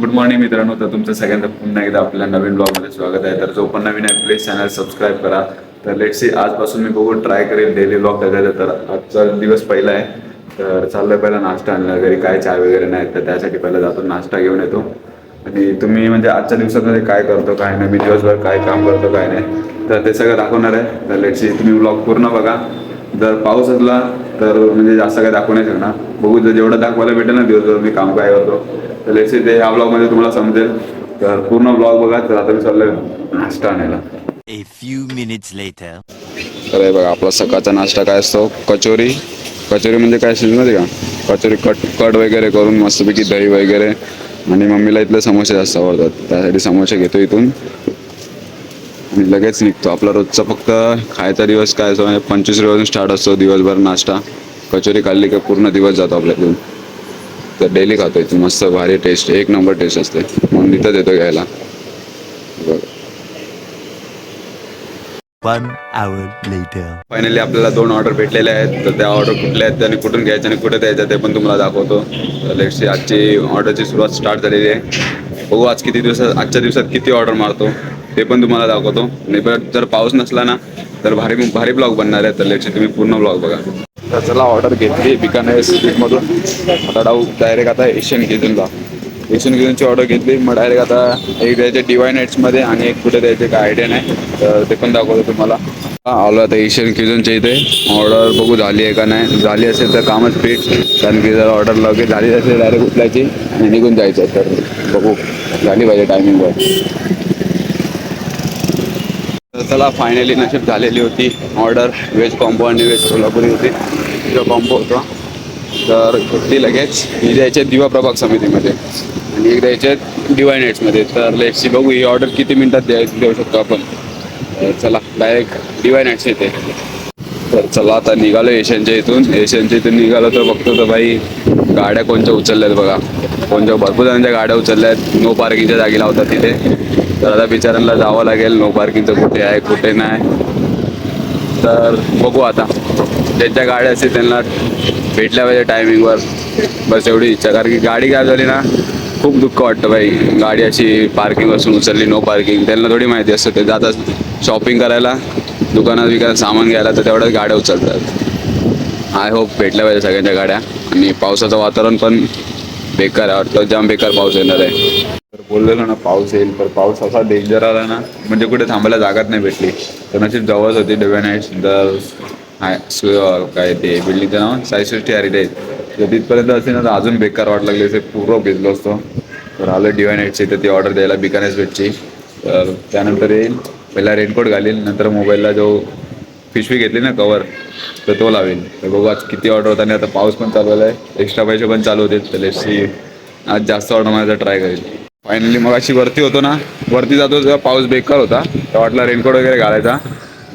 Good morning मित्रांनो तर तुमचं सगळ्यांचं पुन्हा एकदा आपल्या नवीन ब्लॉगमध्ये स्वागत आहे. तर जो पण नवीन आहे प्लीज चॅनल सबस्क्राईब करा. तर लेट सी आजपासून मी बघू ट्राय करेल डेली ब्लॉग करायचा तर आजचा दिवस पहिला आहे. तर चाललं पहिला नाश्ता आणला घरी काय चहा वगैरे नाही तर त्यासाठी पहिला जातो नाश्ता घेऊन येतो. आणि तुम्ही म्हणजे आजच्या दिवसामध्ये काय करतो काय नाही मी दिवसभर काय काम करतो काय नाही. तर ते सगळं दाखवणार आहे. तर लेट सी तुम्ही ब्लॉग पूर्ण बघा. जर पाऊस असला तर म्हणजे जास्त काय दाखवू नाही शकणार. बघू जर जेवढं दाखवायला भेटेल ना दिवसभर मी काम काय करतो. तर लेट्स ते ह्या ब्लॉगमध्ये तुम्हाला समजेल. तर पूर्ण ब्लॉग बघा तर आता मी चाललोय नाश्ता आणायला. A few minutes later. तर हे बघा आपला सकाळचा नाश्ता काय असतो? कचोरी. कचोरी म्हणजे काय असेल माहिती का? कचोरी कट कट वगैरे करून मस्तपैकी दही वगैरे. आणि मम्मीला इथले समोसे जास्त आवडतात. त्यासाठी समोसे घेतो इथून. आणि लगेच निघतो. आपला रोजचा फक्त खायचा दिवस काय असतो? म्हणजे पंचवीस रुपयापासून स्टार्ट असतो दिवसभर नाश्ता. कचोरी खाल्ली का पूर्ण दिवस जातो आपल्याकडून तर डेली खातो इथून मस्त भारी टेस्ट एक नंबर टेस्ट असते. म्हणून इथंच येतो घ्यायला. फायनली आपल्याला दोन ऑर्डर भेटलेले आहेत. तर त्या ऑर्डर कुठल्या आहेत आणि कुठून घ्यायच्या आणि कुठे द्यायच्या ते पण तुम्हाला दाखवतो. तर लेट्सची आजची ऑर्डरची सुरुवात स्टार्ट झालेली आहे. बघू आज किती दिवसात आजच्या दिवसात किती ऑर्डर मारतो ते पण तुम्हाला दाखवतो. आणि पण जर पाऊस नसला ना तर भारी भारी ब्लॉग बनणार आहे. तर लेट्सची तुम्ही पूर्ण ब्लॉग बघा. तर चला ऑर्डर घेतली बिकानेर स्ट्रीटमधून आता डाऊ डायरेक्ट आता एशियन किचनला एशियन किचनची ऑर्डर घेतली. मग डायरेक्ट आता एक द्यायचे डिवाईन नाईट्समध्ये आणि एक कुठे द्यायचे काय आयडिया नाही. तर ते पण दाखवतो तुम्हाला. आलो आता एशियन किचनच्या इथे. ऑर्डर बघू झाली आहे का नाही. झाली असेल तर कामच पीठ कारण की जर ऑर्डर लगेच झाली असेल डायरेक्ट उठल्याची आणि निघून जायचं तर बघू. झाली पाहिजे टायमिंगवर चला फायनली नशीब झालेली होती. ऑर्डर व्हेज कॉम्बो आणि व्हेज कोल्हापुरी होती. जो कॉम्बो होता. तर ते लगेच म्हणजे ही द्यायचे दिवा प्रभाग समितीमध्ये. आणि एक द्यायचे डिवाय नाईट्समध्ये तर लेट्सची बघू ही ऑर्डर किती मिनटात द्याय देऊ शकतो आपण. तर चला डायरेक्ट डिवाय नेट्स येते. तर चला आता निघालो एशियनच्या इथून. एशियनच्या इथून निघालो तर बघतो तर भाई गाड्या कोणत्या उचलल्यात बघा. कोणत्या भरपूर जणांच्या गाड्या उचलल्या आहेत नो पार्किंगच्या जागी लावतात तिथे. तर आता बिचारांना जावं लागेल. नो पार्किंगचं कुठे आहे कुठे नाही. तर बघू आता. ज्यांच्या गाड्या असतील त्यांना भेटल्या पाहिजे टायमिंगवर बस एवढी इच्छा. कारण की गाडी काय झाली ना खूप दुःख वाटतं बाई गाडी अशी पार्किंग असून उचलली नो पार्किंग त्यांना थोडी माहिती असतं ते जातात शॉपिंग करायला दुकानात विकायला सामान घ्यायला तर तेवढ्याच गाड्या उचलतात. आय होप भेटल्या पाहिजे सगळ्यांच्या गाड्या. आणि पावसाचं वातावरण पण बेकार आहे. वाटतं जाम बेकार पाऊस येणार आहे. तर बोललेलो ना पाऊस येईल तर पाऊस असा डेंजर आला ना म्हणजे कुठे थांबायला जागाच नाही भेटली. तर नशीब जवळच होती डेव्या नाईट्स तर हाय सु- काय ते बिल्डिंगचं नाव? साईसृष्टी हॅरिटेज तर तिथपर्यंत असेल ना तर अजून बेकार वाट लागली असे पूर्ण भिजलो असतो. तर आलं डिवायनईटची तर ती ऑर्डर द्यायला बिकानेस भेटची तर त्यानंतर येईल पहिला रेनकोट घालील नंतर मोबाईलला जो पिशवी घेतली ना कवर तर तो लावेल तर बघू आज किती ऑर्डर होता आणि आता पाऊस पण चालू आहे एक्स्ट्रा पैसे पण चालू होते तर लेट्सी आज जास्त ऑर्डर माझा ट्राय करेल. फायनली मग अशी वरती होतो ना वरती जातो तेव्हा पाऊस बेकार होता. तर वाटला रेनकोट वगैरे घालायचा.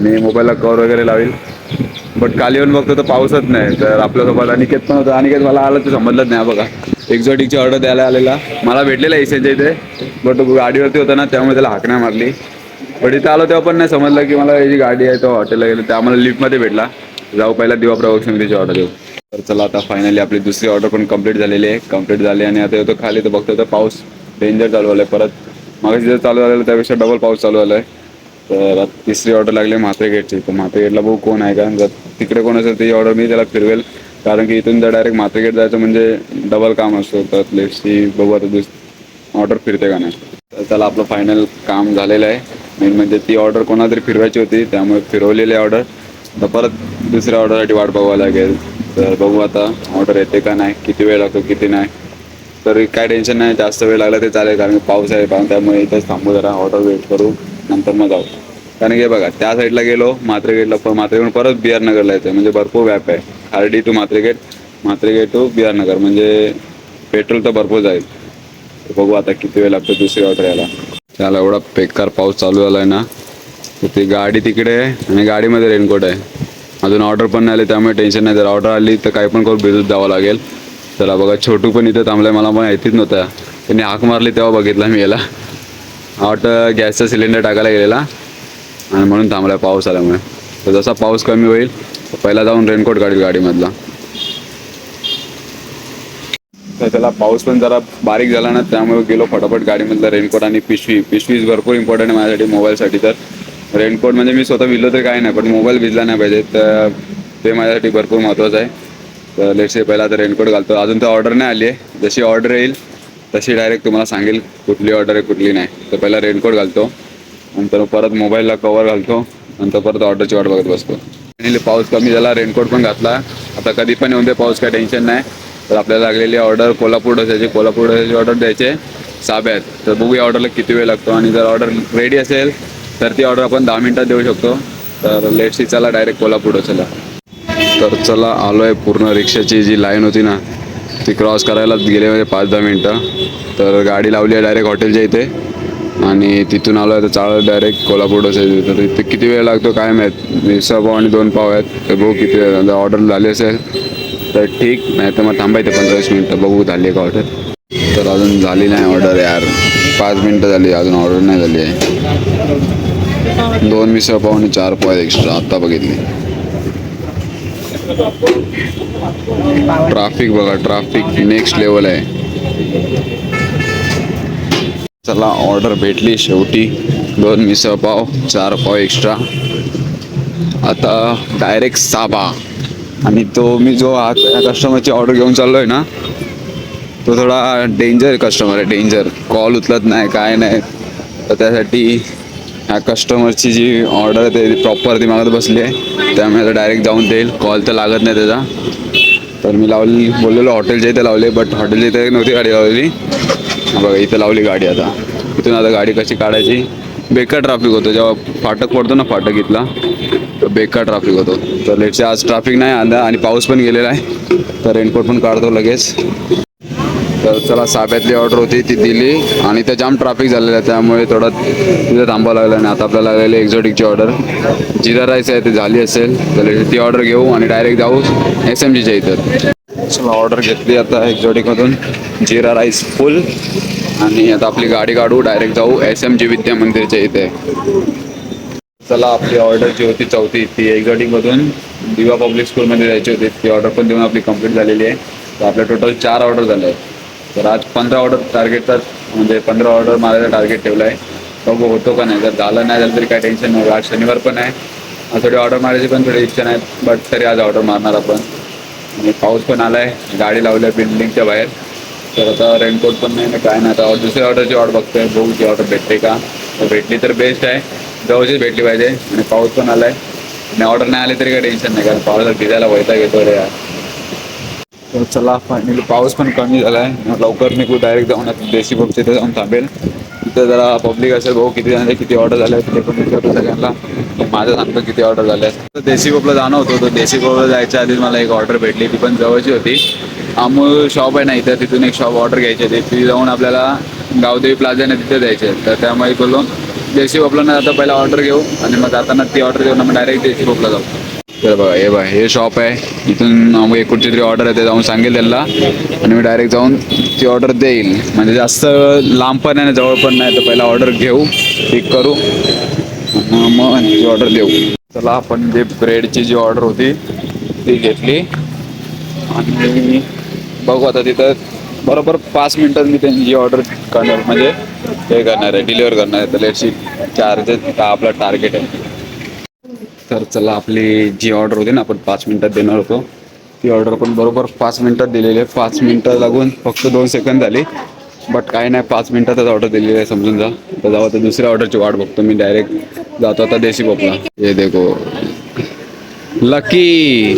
मी मोबाईलला कवर वगैरे लावेल. बट काल येऊन बघतो तर पाऊसच नाही. तर आपल्यासोबत अनिकेत पण होता. अनिकेत मला आलं ते समजलंच नाही बघा. एक्झॉटिकची ऑर्डर द्यायला आलेला. मला भेटलेला एशियनच्या इथे. बट गाडीवरती होता ना त्यामुळे त्याला हाक नाही मारली. पण इथं आलो तेव्हा पण नाही समजलं की मला जी गाडी आहे तो हॉटेलला गेलो. त्या आम्हाला लिफ्टमध्ये भेटला. जाऊ पहिला दिवा प्रवक्षण त्याची ऑर्डर देऊ. तर चला आता फायनली आपली दुसरी ऑर्डर पण कंप्लीट झालेली आहे. कंप्लीट झाली आणि आता येतो खाली. तर बघतो तर पाऊस डेंजर चालू आला आहे परत. मागे जे चालू झालेलं त्यापेक्षा डबल पाऊस चालू आलाय. आहे तर आता तिसरी ऑर्डर लागली आहे तर मातेगेटला भाऊ कोण आहे कारण जर तिकडे कोण असेल ती ऑर्डर मी त्याला फिरवेल. कारण की इथून जर डायरेक्ट मातेगेट जायचं म्हणजे डबल काम असतो. तर लेफ्टची बघू आता दुस ऑर्डर फिरते का नाही. तर त्याला आपलं फायनल काम झालेलं आहे. मेन म्हणजे ती ऑर्डर कोणाला तरी फिरवायची होती त्यामुळे फिरवलेली ऑर्डर तर परत दुसऱ्या ऑर्डरसाठी वाट बघावं लागेल. तर बघू आता ऑर्डर येते का नाही किती वेळ लागतो किती नाही. तर काय टेन्शन नाही जास्त वेळ लागला ते चालेल कारण पाऊस आहे पाऊस त्यामुळे इथंच थांबू जरा ऑर्डर वेट करू. नंतर मग जाऊ. कारण की बघा त्या साईडला गेलो मात्रे गेटला पण मात्रे गेट परत बिहार नगरला येतं म्हणजे भरपूर व्याप आहे. Khardi to Matre gate Matre gate to Bihar Nagar म्हणजे पेट्रोल तर भरपूर जाईल. बघू आता किती वेळ लागतो दुसरी ऑर्डर यायला त्याला एवढा बेकार पाऊस चालू झाला आहे ना ती गाडी तिकडे आहे आणि गाडीमध्ये रेनकोट आहे. अजून ऑर्डर पण नाही आली त्यामुळे टेन्शन नाही. जर ऑर्डर आली तर काही पण करून भिजत जावं लागेल. चला बघा छोटू पण इथं थांबलाय. मला पण माहितीच नव्हत्या त्यांनी हाक मारली तेव्हा बघितला मी याला. वाटतं गॅसचा सिलेंडर टाकायला गेलेला. आणि म्हणून थांबलाय पाऊस आल्यामुळे. तर जसा पाऊस कमी होईल पहिला जाऊन रेनकोट काढील गाडीमधला. तर त्याला पाऊस पण जरा बारीक झाला ना त्यामुळे गेलो फटाफट गाडीमधलं रेनकोट आणि पिशवी. पिशवीज भरपूर इम्पॉर्टंट आहे माझ्यासाठी मोबाईलसाठी तर. रेनकोट म्हणजे मी स्वतः भिजलो तर काही नाही पण मोबाईल भिजला नाही पाहिजे. तर ते माझ्यासाठी भरपूर महत्त्वाचं आहे. तर लेट्स पहिला आता रेनकोट घालतो. अजून तर ऑर्डर नाही आली आहे जशी ऑर्डर येईल तशी डायरेक्ट तुम्हाला सांगेल कुठली ऑर्डर आहे कुठली नाही. तर पहिला रेनकोट घालतो. नंतर परत मोबाईलला कवर घालतो. नंतर परत ऑर्डरची वाट बघत बसतो. आणि पाऊस कमी झाला रेनकोट पण घातला. आता कधी पण येऊन दे पाऊस काय टेन्शन नाही. तर आपल्याला लागलेली ऑर्डर कोल्हापूर डोस्याची कोल्हापूर डोस्याची ऑर्डर द्यायचे. साब्यात तर बघूया ऑर्डरला किती वेळ लागतो. आणि जर ऑर्डर रेडी असेल तर ती ऑर्डर आपण दहा मिनटात देऊ शकतो. तर लेटसी चला डायरेक्ट कोल्हापूर डोस्याला. तर चला आलो आहे पूर्ण रिक्षाची जी लाईन होती ना ती क्रॉस करायला गेले म्हणजे पाच दहा मिनटं. तर गाडी लावली आहे डायरेक्ट हॉटेलच्या इथे. आणि तिथून आलो तर चालत डायरेक्ट कोल्हापूर असेल तर तिथे किती वेळ लागतो काय माहीत? मिसळ पाव आणि दोन पाव आहेत. तर बघू किती वेळ ऑर्डर झाली असेल तर ठीक. नाही तर मग थांबायचं पंधरा वीस मिनटं. बघू झाली का ऑर्डर. तर अजून झाली नाही ऑर्डर यार. पाच मिनटं झाली अजून ऑर्डर नाही झाली आहे. दोन मिसळ पाव आणि चार पाव आहेत एक्स्ट्रा आत्ता बघितली. ट्राफिक बघा ट्राफिक नेक्स्ट लेवल आहे. चला ऑर्डर भेटली शेवटी. दोन मिसळ पाव चार पाव एक्स्ट्रा आता डायरेक्ट साबा. आणि तो मी जो हा कस्टमरची ऑर्डर घेऊन चाललो आहे ना तो थोडा डेंजर कस्टमर आहे डेंजर कॉल उचलत नाही काय नाही. तर त्यासाठी ह्या कस्टमरची जी ऑर्डर आहे ते प्रॉपर ती मागत बसली आहे. त्यामुळे आता डायरेक्ट जाऊन देईल. कॉल तर लागत नाही त्याचा. तर मी लावली बोललेलो हॉटेलच्या इथे लावले बट हॉटेलच्या इथे नव्हती गाडी लावलेली. बघा इथं लावली गाडी आता. इथून आता गाडी कशी काढायची? बेकार ट्रॅफिक होतो. जेव्हा फाटक पडतो ना फाटक इथला तर बेकार ट्रॅफिक होतो. तर लेटचे आज ट्रॅफिक नाही आला आणि पाऊस पण गेलेला आहे. तर रेनकोट पण काढतो लगेच. तर चला साब्यातली ऑर्डर होती ती दिली. आणि त्या जाम ट्रॅफिक झालेलं आहे. त्यामुळे थोडं तिथं थांबावं लागलं आणि आता आपल्याला लागलेली एक्झॉटिकची ऑर्डर जिरा राहायचं आहे ती झाली असेल. तर ती ऑर्डर घेऊ आणि डायरेक्ट जाऊ एस एम जीच्या इथं. चला ऑर्डर घेतली आता एक्झॉटिकमधून. जिरा राईस फुल आणि आता आपली गाडी काढू डायरेक्ट जाऊ एस एम जी विद्या मंदिरच्या इथे. चला आपली ऑर्डर जी होती चौथी ती एक्झॉटिकमधून दिवा पब्लिक स्कूलमध्ये जायची होती. ती ऑर्डर पण देऊन आपली कंप्लीट झालेली आहे. तर आपल्या टोटल चार ऑर्डर झाल्या आहेत तर आज पंधरा ऑर्डर टार्गेटचा म्हणजे पंधरा ऑर्डर मारायचा टार्गेट ठेवला आहे. बघू होतो का नाही? जर झालं नाही झालं तरी काय टेन्शन नाही. आज शनिवार पण आहे. थोडी ऑर्डर मारायची पण थोडी इच्छा नाही बट तरी आज ऑर्डर मारणार आपण. आणि पाऊस पण आला आहे गाडी लावली आहे बिल्डिंगच्या बाहेर. तर आता रेनकोट पण नाही ना काय नाही. आता दुसऱ्या ऑर्डरची ऑर्डर बघतोय बघू ती ऑर्डर भेटते का. तर भेटली तर बेस्ट आहे. जवळचीच भेटली पाहिजे. आणि पाऊस पण आला आहे आणि ऑर्डर नाही आली तरी काही टेन्शन नाही कारण पावसात भिजायला वैता घेतो रे यार. तर चला फायनली पाऊस पण कमी झाला आहे लवकर निघू डायरेक्ट जाऊन आता देशी बघ तिथे जाऊन थांबेल. तिथं जरा पब्लिक असेल भाऊ किती जणांचे किती ऑर्डर झाले तिथे पण विचारतो सगळ्यांना. माझं सांगतो किती ऑर्डर झाले. तर देशी पबला जाणं होतं तर देशी पबला जायच्या आधीच मला एक ऑर्डर भेटली. ती पण जवळची होती. अमूल शॉप आहे ना इथं तिथून एक शॉप ऑर्डर घ्यायची होती. ती जाऊन आपल्याला गावदेवी प्लाझाने तिथे जायचे तर त्यामुळे बोललो देशी पबला आता पहिला ऑर्डर घेऊ. आणि मग जाताना ती ऑर्डर घेऊन मग डायरेक्ट देशी पबला जाऊ. तर बघा हे बघा हे शॉप आहे. इथून मग एक कुठची तरी ऑर्डर आहे ते जाऊन सांगेल त्यांना. आणि मी डायरेक्ट जाऊन ती ऑर्डर देईल. म्हणजे जास्त लांब पण आहे जवळ पण नाही तर पहिला ऑर्डर घेऊ पिक करू. मग ती ऑर्डर देऊ. चला आपण जे ब्रेडची जी ऑर्डर होती ती घेतली. आणि बघू आता तिथं बरोबर पाच मिनिटात मी त्यांची जी ऑर्डर करणार म्हणजे हे करणार आहे डिलिव्हर करणार आहे. तर लेटची चार्जेस आपला टार्गेट आहे. तर चला आपली जी ऑर्डर होती ना आपण पाच मिनटात देणार होतो. ती ऑर्डर पण बरोबर पाच मिनटात दिलेली आहे. पाच मिनटं लागून फक्त दोन सेकंद झाली. बट काही नाही पाच मिनिटातच ऑर्डर दिलेली आहे समजून जा. तर जाऊ आता दुसऱ्या ऑर्डरची वाट बघतो. मी डायरेक्ट जातो आता देशी बोपला हे देखो. लकी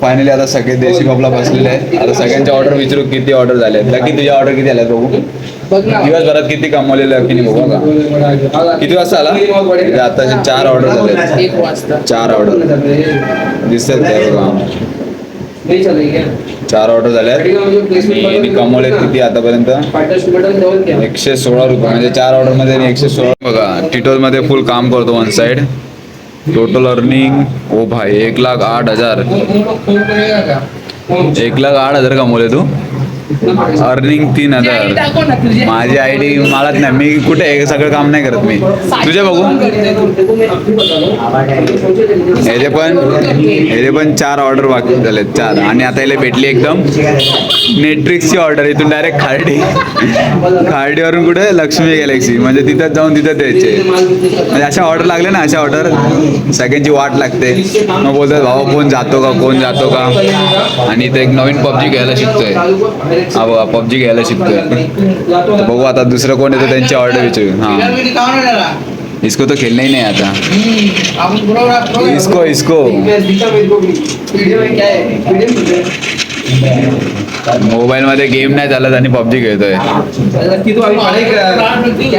फायनली आता सगळे देशी पपला बसलेले आहेत. आता सगळ्यांच्या ऑर्डर विचारू किती ऑर्डर झाले लकी तुझ्या ऑर्डर किती आल्या बघू? दिवसभरात किती कमवलेले आहे की बघू का किती वाजता आला? म्हणजे आताचे चार ऑर्डर झाले. चार ऑर्डर दिसतात ते बघा नहीं चलेगा चार ऑर्डर झाल्या आणि कमवले किती आतापर्यंत? एकशे सोळा रुपये. म्हणजे चार ऑर्डरमध्ये एकशे सोळा. बघा टिटोलमध्ये फुल काम करतो वन साइड टोटल अर्निंग ओ भाई एक लाख आठ हजार. एक लाख आठ हजार कमवले तू. अर्निंग तीन हजार. माझी आय डी मलाच नाही. मी कुठे सगळं काम नाही करत मी. तुझे बघू. ह्याचे पण ह्याचे पण चार ऑर्डर बाकी झालेत. चार. आणि आता याला भेटली एकदम. नेटफ्लिक्सची ऑर्डर इथून डायरेक्ट खार्डी. खार्डीवरून कुठे लक्ष्मी गॅलेक्सी म्हणजे तिथं जाऊन तिथं द्यायचे. म्हणजे अशा ऑर्डर लागले ना अशा ऑर्डर सगळ्यांची वाट लागते. मग बोलतात भावा कोण जातो का? कोण जातो का? आणि इथे एक नवीन पबजी घ्यायला शिकतोय. हा पबजी घ्यायला शिकतोय तर बघू आता दुसरं कोण येतं त्यांची ऑर्डर विचारू हा। इसको तो खेलना ही नहीं आता। इसको इसको। मोबाईल मध्ये गेम नाही चालत आणि पबजी खेळतोय।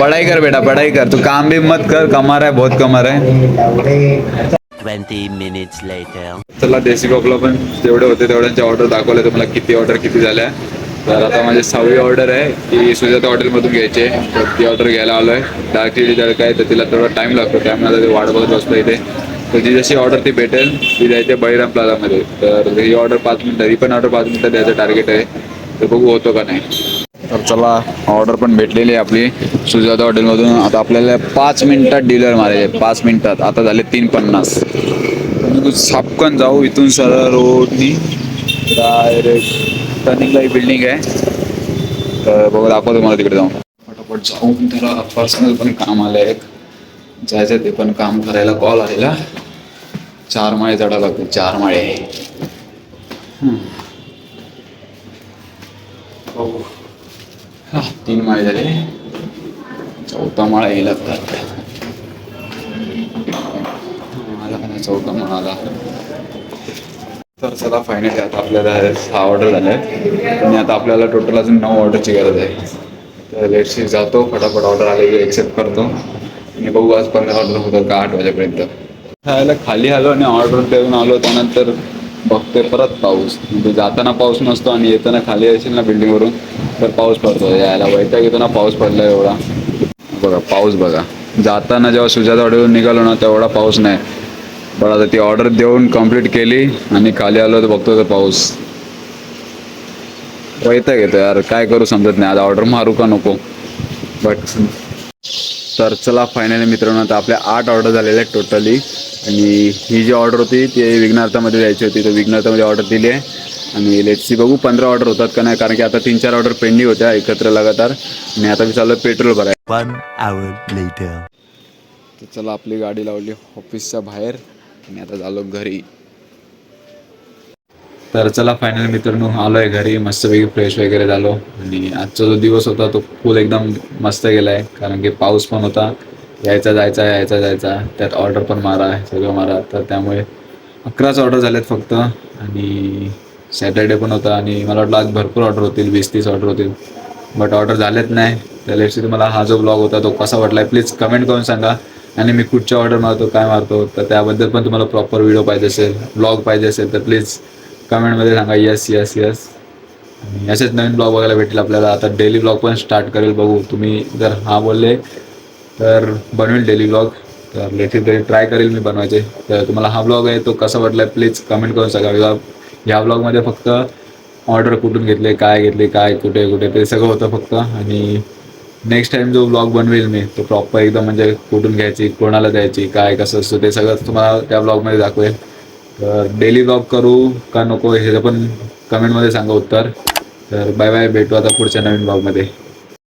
पढ़ाई कर बेटा पढ़ाई कर. तू काम भी मत कर कमा रहा है बहुत कमा रहा है 20 minutes later. चला देसी कपला पण जेवढे होते तेवढ्यांचे ऑर्डर दाखवले. तुम्हाला किती ऑर्डर किती झाल्या? तर आता माझी सहावी ऑर्डर आहे. ती सुजाता हॉटेलमधून घ्यायची आहे. तर ती ऑर्डर घ्यायला आलो आहे डार्क चिली तडका आहे तर तिला थोडा टाईम लागतो. त्यामुळे आता ते वाट बघत बसतो इथे. तर जी जशी ऑर्डर ती भेटेल ती द्यायची बळीराम प्लाझामध्ये तर ही ऑर्डर पाच मिनिटं ही पण ऑर्डर पाच मिनिटं द्यायचं टार्गेट आहे. तर बघू होतो का नाही. तर चला ऑर्डर पण भेटलेली आहे आपली. सुजाता हॉटेलमधून आता आपल्याला पाच मिनिटात डिलर मारायचे पाच मिनिटात. आता झाले तीन पन्नास. सापकन जाऊ इथून सरळ रोडनी. डायरेक्ट टर्निंगला ही बिल्डिंग आहे. तर बघू दाखवतो तुम्हाला तिकडे जाऊन. फटाफट जाऊन त्याला पर्सनल पण काम आलं एक. जायचं ते पण काम करायला कॉल आलेला. चार माळे चढावं लागते चार माळे. हम्म. हा, तीन माळे झाले. चौथा माळा येईल आता चौथा माळा आला तर चला फायनली आता आपल्याला सहा ऑर्डर झाले आणि आता आपल्याला टोटल अजून नऊ ऑर्डरची गरज आहे. तर लेटशी जातो फटाफट ऑर्डर आले की एक्सेप्ट करतो. आणि बघू आज पंधरा ऑर्डर होतं का आठ वाजेपर्यंत. खायला खाली आलो आणि ऑर्डर देऊन आलो त्यानंतर बघतोय परत पाऊस. म्हणजे जाताना पाऊस नसतो आणि येताना खाली असेल ना बिल्डिंगवरून तर पाऊस पडतो. यायला वैताग येतो ना पाऊस पडला एवढा. बघा पाऊस बघा. जाताना जेव्हा सुजात ऑर्डरवरून निघालो ना तेवढा पाऊस नाही. पण आता ती ऑर्डर देऊन कंप्लीट केली आणि खाली आलो तर बघतो तर पाऊस. वैताग येतो यार काय करू समजत नाही. आता ऑर्डर मारू का नको? बट तर चला फायनली मित्रांनो आता आपल्या आठ ऑर्डर झालेल्या आहेत टोटली आणि ही जी ऑर्डर होती ती विघ्नार्थामध्ये द्यायची होती. तर विघ्नार्थामध्ये ऑर्डर दिली आहे. आणि लेटसी बघू पंधरा ऑर्डर होतात का नाही. कारण की आता तीन चार ऑर्डर पेंडिंग होत्या एकत्र लगातार. आणि आता मी चाललो पेट्रोल भराय One hour later. तर चला आपली गाडी लावली ऑफिसच्या बाहेर. आणि आता झालो घरी. तर चला फायनल मित्रांनो आलोय घरी मस्तपैकी फ्रेश वगैरे झालो. आणि आजचा जो दिवस होता तो फुल एकदम मस्त गेलाय कारण की पाऊस पण होता. यायचा जायचा यायचा जायचा. त्यात ऑर्डर पण मारा सगळं मारा. तर त्यामुळे अकराच ऑर्डर झालेत फक्त. आणि सॅटर्डे पण होता आणि मला वाटलं आज भरपूर ऑर्डर होतील वीस तीस ऑर्डर होतील. बट ऑर्डर झालेत नाही. त्या लेटशी तुम्हाला हा जो ब्लॉग होता तो कसा वाटला प्लीज कमेंट करून सांगा. आणि मी कुठच्या ऑर्डर मारतो काय मारतो तर त्याबद्दल पण तुम्हाला प्रॉपर व्हिडिओ पाहिजे असेल ब्लॉग पाहिजे असेल तर प्लीज कमेंटमध्ये सांगा यस यस यस आणि असेच नवीन ब्लॉग बघायला भेटेल आपल्याला. आता डेली ब्लॉग पण स्टार्ट करेल बघू. तुम्ही जर हा बोलले तर बनवेल डेली ब्लॉग तर लेटेस्ट तरी ट्राय करेल मी बनवायचे. तर तुम्हाला हा ब्लॉग आहे तो कसा वाटला प्लीज कमेंट करून सांगा. किंवा ह्या ब्लॉगमध्ये फक्त ऑर्डर कुठून घेतले काय घेतले काय कुठे कुठे ते सगळं होतं फक्त. आणि नेक्स्ट टाइम जो ब्लॉग बनवेल मी तो प्रॉपर एकदम म्हणजे कुठून घ्यायची कोणाला द्यायची काय कसं असतं ते सगळं तुम्हाला त्या ब्लॉगमध्ये दाखवेल. तर डेली ब्लॉग करू का नको हे पण कमेंटमध्ये सांगा उत्तर. तर बाय बाय भेटू आता पुढच्या नवीन ब्लॉगमध्ये